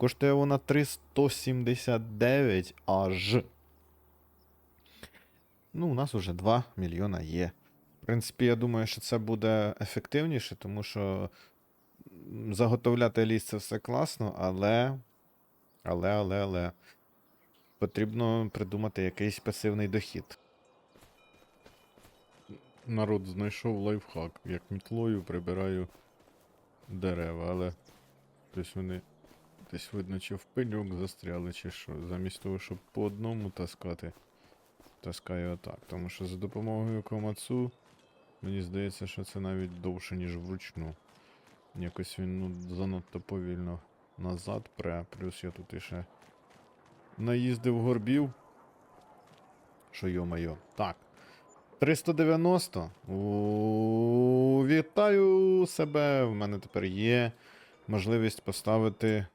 Коштує вона 379 аж. Ну, у нас вже 2 мільйона є. В принципі, я думаю, що це буде ефективніше, тому що заготовляти ліс це все класно, але. Але, але, але. Потрібно придумати якийсь пасивний дохід. Народ знайшов лайфхак. Як мітлою прибираю дерева, але десь вони десь видно, чи в пеньок застряли, чи що. Замість того, щоб по одному таскати, таскаю отак. Тому що за допомогою комацу, мені здається, що це навіть довше, ніж вручну. Якось він ну, занадто повільно назад пре, плюс я тут іще наїздив горбів. Що йо-моє. Так. 390. Вітаю себе. В мене тепер є можливість поставити